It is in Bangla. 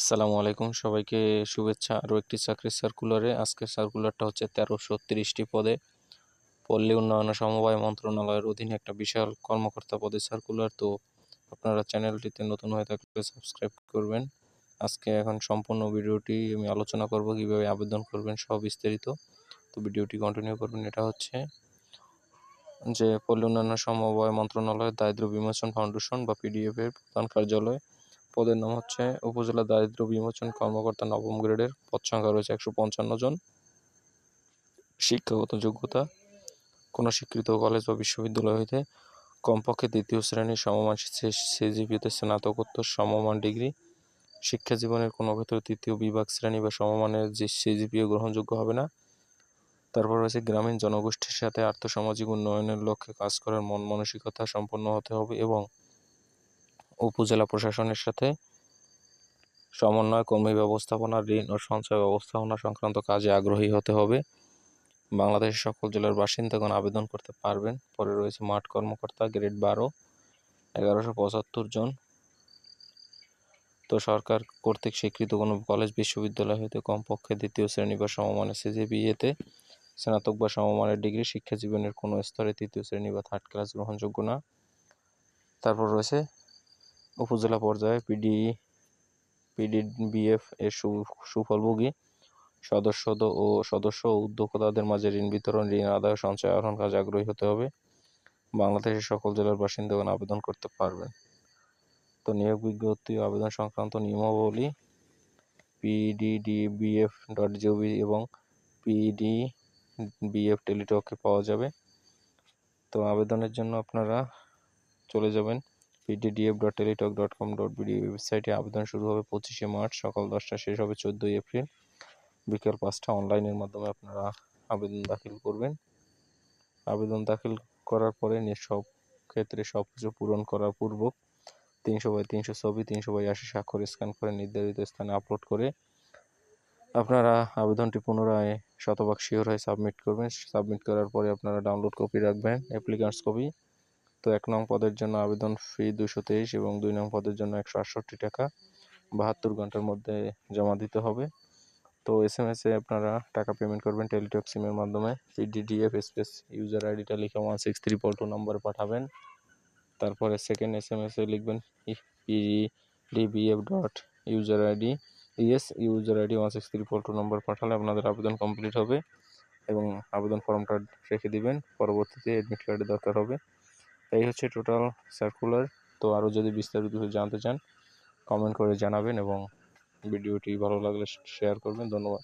আসসালামু আলাইকুম। সবাইকে শুভেচ্ছা। আরও একটি চাকরির সার্কুলারে আজকের সার্কুলারটা হচ্ছে তেরোশো তিরিশটি পদে। পল্লী উন্নয়ন সমবায় মন্ত্রণালয়ের অধীনে একটা বিশাল কর্মকর্তা পদে সার্কুলার তো আপনারা চ্যানেলটিতে নতুন হয়ে থাকলে সাবস্ক্রাইব করবেন। আজকে এখন সম্পূর্ণ ভিডিওটি আমি আলোচনা করব কীভাবে আবেদন করবেন সব বিস্তারিত তো ভিডিওটি কন্টিনিউ করবেন। এটা হচ্ছে যে পল্লী উন্নয়ন সমবায় মন্ত্রণালয়ের দারিদ্র বিমোচন ফাউন্ডেশন বা পিডিএফ এর প্রধান কার্যালয়। পদের নাম হচ্ছে উপজেলা দারিদ্র বিমোচন কর্মকর্তা নবম গ্রেডের পদ সংখ্যা রয়েছে একশো পঞ্চান্ন জন। শিক্ষাগত যোগ্যতা, কোনো স্বীকৃত কলেজ বা বিশ্ববিদ্যালয় হইতে কমপক্ষে দ্বিতীয় শ্রেণির সমমান সিজিপিতে স্নাতকোত্তর সমমান ডিগ্রি শিক্ষা জীবনের কোনো ক্ষেত্রে তৃতীয় বিভাগ শ্রেণি বা সমমানের যে সিজিপিও গ্রহণযোগ্য হবে না তারপর রয়েছে গ্রামীণ জনগোষ্ঠীর সাথে আর্থসামাজিক উন্নয়নের লক্ষ্যে কাজ করার মন মানসিকতা সম্পন্ন হতে হবে এবং উপজেলা প্রশাসনের সাথে সমন্বয়, কর্মী ব্যবস্থাপনা, ঋণ ও সঞ্চয় ব্যবস্থাপনা সংক্রান্ত কাজে আগ্রহী হতে হবে। বাংলাদেশের সকল জেলার বাসিন্দাগণ আবেদন করতে পারবেন। পরে রয়েছে মাঠ কর্মকর্তা গ্রেড বারো, এগারোশো পঁচাত্তর জন। তো সরকার কর্তৃক স্বীকৃত কোনো কলেজ, বিশ্ববিদ্যালয় হইতে কমপক্ষে দ্বিতীয় শ্রেণি বা সমমানের সিজিপিএতে স্নাতক বা সমমানের ডিগ্রি, শিক্ষা জীবনের কোনো স্তরে তৃতীয় শ্রেণি বা থার্ড ক্লাস গ্রহণযোগ্য না। তারপর রয়েছে উপজেলা পর্যায়ে পিডি, পিডিবিএফ এর সুফলভোগী সদস্য ও সদস্য উদ্যোক্তাদের মাঝে ঋণ বিতরণ, ঋণ আদায় সঞ্চয় আহরণ কাজে আগ্রহী হতে হবে। বাংলাদেশের সকল জেলার বাসিন্দাগণ আবেদন করতে পারবেন। তো নিয়োগ বিজ্ঞপ্তি আবেদন সংক্রান্ত নিয়মাবলী পিডিডিবিএফ ডট জিওভি এবং পিডি বিএফ টেলিটকে পাওয়া যাবে। তো আবেদনের জন্য আপনারা চলে যাবেন। PDDF dot Teletalk dot com dot ওয়েবসাইটে আবেদন শুরু হবে পঁচিশে মার্চ, সকাল দশটা শেষ হবে চোদ্দোই এপ্রিল। বিকেল পাঁচটা অনলাইনের মাধ্যমে আপনারা আবেদন দাখিল করবেন। আবেদন দাখিল করার পরে সব ক্ষেত্রে সব কিছু পূরণ করার পূর্বক তিনশো বাই তিনশো ছবি, তিনশো বাই আশি স্বাক্ষর স্ক্যান করে নির্ধারিত স্থানে আপলোড করে আপনারা আবেদনটি পুনরায় শতভাগ শিওর হয়ে সাবমিট করবেন। সাবমিট করার পরে আপনারা ডাউনলোড কপি রাখবেন অ্যাপ্লিকান্টস কপি তো এক নং পদের জন্য আবেদন ফি দুশো তেইশ এবং দুই নং পদের জন্য একশো আটষট্টি টাকা বাহাত্তর ঘণ্টার মধ্যে জমা দিতে হবে। তো এস এম এসে আপনারা টাকা পেমেন্ট করবেন টেলিটক সিমের মাধ্যমে। পিডিডিএফ স্পেস ইউজার আইডিটা লিখে one six three four two নম্বরে পাঠাবেন। তারপরে সেকেন্ড এস এম এসে লিখবেন PDBF dot user ID ES user ID one six three four two নম্বর পাঠালে আপনাদের আবেদন কমপ্লিট হবে এবং আবেদন ফর্মটা রেখে দিবেন। পরবর্তীতে অ্যাডমিট কার্ডের দরকার হবে। এই হচ্ছে টোটাল সার্কুলার তো আরও যদি বিস্তারিত কিছু জানতে চান কমেন্ট করে জানাবেন এবং ভিডিওটি ভালো লাগলে শেয়ার করবেন। ধন্যবাদ।